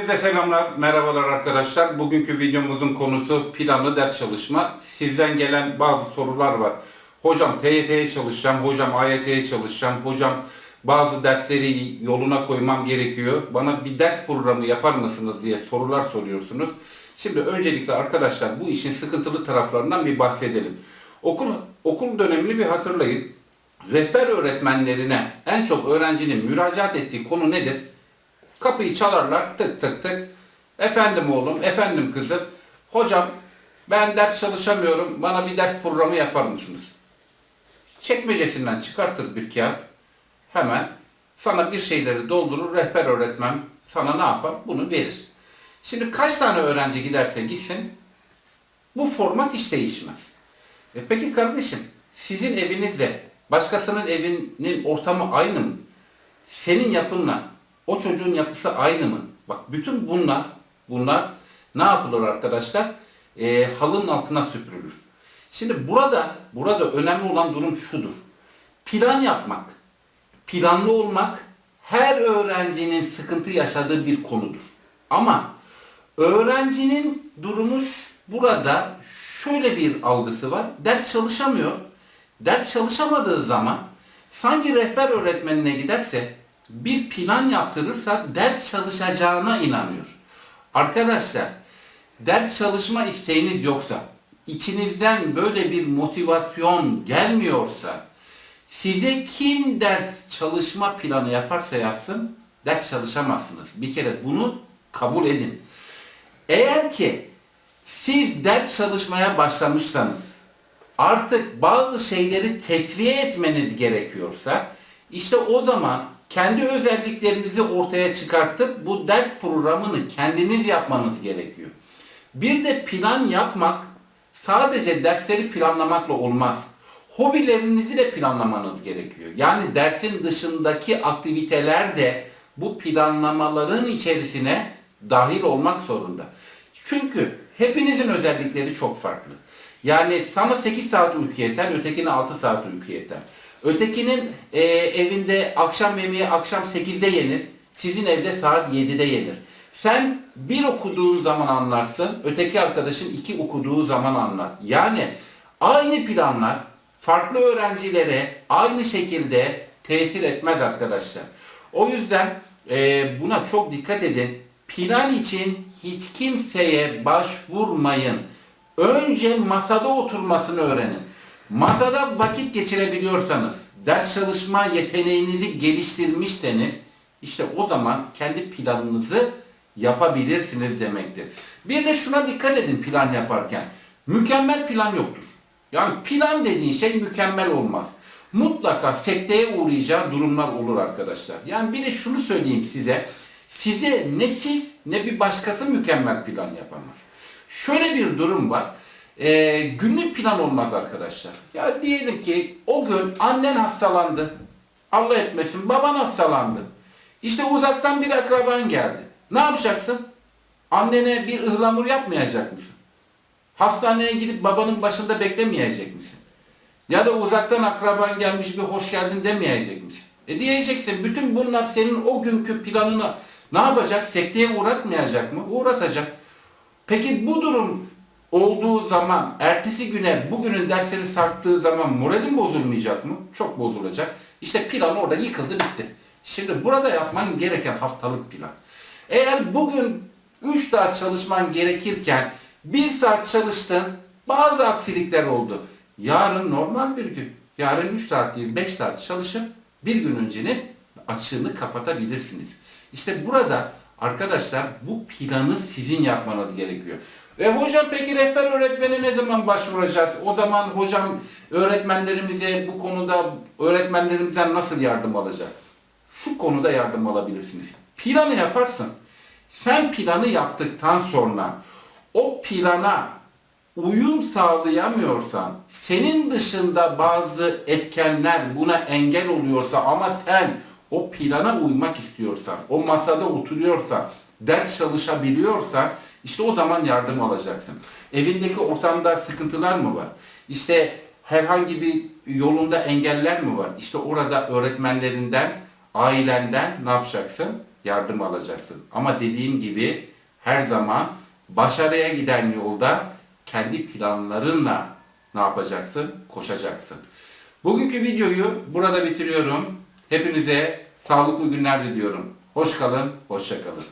Hepinize selamlar, merhabalar arkadaşlar. Bugünkü videomuzun konusu planlı ders çalışma. Sizden gelen bazı sorular var. Hocam TYT'ye çalışacağım, hocam AYT'ye çalışacağım, hocam bazı dersleri yoluna koymam gerekiyor. Bana bir ders programı yapar mısınız diye sorular soruyorsunuz. Şimdi öncelikle arkadaşlar bu işin sıkıntılı taraflarından bir bahsedelim. Okul, okul dönemini bir hatırlayın. Rehber öğretmenlerine en çok öğrencinin müracaat ettiği konu nedir? Kapıyı çalarlar tık tık tık. Efendim oğlum, efendim kızım. Hocam ben ders çalışamıyorum. Bana bir ders programı yapar mısınız? Çekmecesinden çıkartır bir kağıt. Hemen sana bir şeyleri doldurur. Rehber öğretmen sana ne yapar? Bunu verir. Şimdi kaç tane öğrenci giderse gitsin bu format hiç değişmez. E peki kardeşim sizin evinizle başkasının evinin ortamı aynı mı? Senin yapınla o çocuğun yapısı aynı mı? Bak bütün bunlar bunlar ne yapılır arkadaşlar? E, halının altına süpürülür. Şimdi burada burada önemli olan durum şudur. Plan yapmak, planlı olmak her öğrencinin sıkıntı yaşadığı bir konudur. Ama öğrencinin durumu burada şöyle bir algısı var. Ders çalışamıyor. Ders çalışamadığı zaman sanki rehber öğretmenine giderse bir plan yaptırırsa ders çalışacağına inanıyor. Arkadaşlar ders çalışma isteğiniz yoksa, içinizden böyle bir motivasyon gelmiyorsa, size kim ders çalışma planı yaparsa yapsın, ders çalışamazsınız. Bir kere bunu kabul edin. Eğer ki siz ders çalışmaya başlamışsanız, artık bazı şeyleri tesviye etmeniz gerekiyorsa, işte o zaman kendi özelliklerinizi ortaya çıkartıp bu ders programını kendiniz yapmanız gerekiyor. Bir de plan yapmak sadece dersleri planlamakla olmaz. Hobilerinizi de planlamanız gerekiyor. Yani dersin dışındaki aktiviteler de bu planlamaların içerisine dahil olmak zorunda. Çünkü hepinizin özellikleri çok farklı. Yani sana 8 saat uyku yeter, ötekine 6 saat uyku yeter. Ötekinin e, evinde akşam yemeği akşam 8'de yenir, sizin evde saat 7'de yenir. Sen bir okuduğun zaman anlarsın, öteki arkadaşın iki okuduğu zaman anlar. Yani aynı planlar farklı öğrencilere aynı şekilde tesir etmez arkadaşlar. O yüzden e, buna çok dikkat edin. Plan için hiç kimseye başvurmayın. Önce masada oturmasını öğrenin. Masada vakit geçirebiliyorsanız, ders çalışma yeteneğinizi geliştirmişseniz, işte o zaman kendi planınızı yapabilirsiniz demektir. Bir de şuna dikkat edin plan yaparken. Mükemmel plan yoktur. Yani plan dediğin şey mükemmel olmaz. Mutlaka sekteye uğrayacağı durumlar olur arkadaşlar. Yani bir de şunu söyleyeyim size. Size ne siz ne bir başkası mükemmel plan yapamaz. Şöyle bir durum var. Ee, günlük plan olmaz arkadaşlar. Ya diyelim ki o gün annen hastalandı. Allah etmesin baban hastalandı. İşte uzaktan bir akraban geldi. Ne yapacaksın? Annene bir ıhlamur yapmayacak mısın? Hastaneye gidip babanın başında beklemeyecek misin? Ya da uzaktan akraban gelmiş bir hoş geldin demeyecek misin? E diyeceksin bütün bunlar senin o günkü planını ne yapacak? Sekteye uğratmayacak mı? Uğratacak. Peki bu durum olduğu zaman, ertesi güne bugünün dersleri sarktığı zaman moralin bozulmayacak mı? Çok bozulacak. İşte plan orada yıkıldı bitti. Şimdi burada yapman gereken haftalık plan. Eğer bugün 3 saat çalışman gerekirken 1 saat çalıştın, bazı aksilikler oldu. Yarın normal bir gün. Yarın 3 saat değil 5 saat çalışıp bir gün öncenin açığını kapatabilirsiniz. İşte burada arkadaşlar bu planı sizin yapmanız gerekiyor. Ve hocam peki rehber öğretmeni ne zaman başvuracağız? O zaman hocam öğretmenlerimize bu konuda öğretmenlerimizden nasıl yardım alacağız? Şu konuda yardım alabilirsiniz. Planı yaparsın. Sen planı yaptıktan sonra o plana uyum sağlayamıyorsan, senin dışında bazı etkenler buna engel oluyorsa ama sen o plana uymak istiyorsan, o masada oturuyorsan, ders çalışabiliyorsan işte o zaman yardım alacaksın. Evindeki ortamda sıkıntılar mı var? İşte herhangi bir yolunda engeller mi var? İşte orada öğretmenlerinden ailenden ne yapacaksın? Yardım alacaksın. Ama dediğim gibi her zaman başarıya giden yolda kendi planlarınla ne yapacaksın? Koşacaksın. Bugünkü videoyu burada bitiriyorum. Hepinize sağlıklı günler diliyorum. Hoş kalın, hoşça kalın.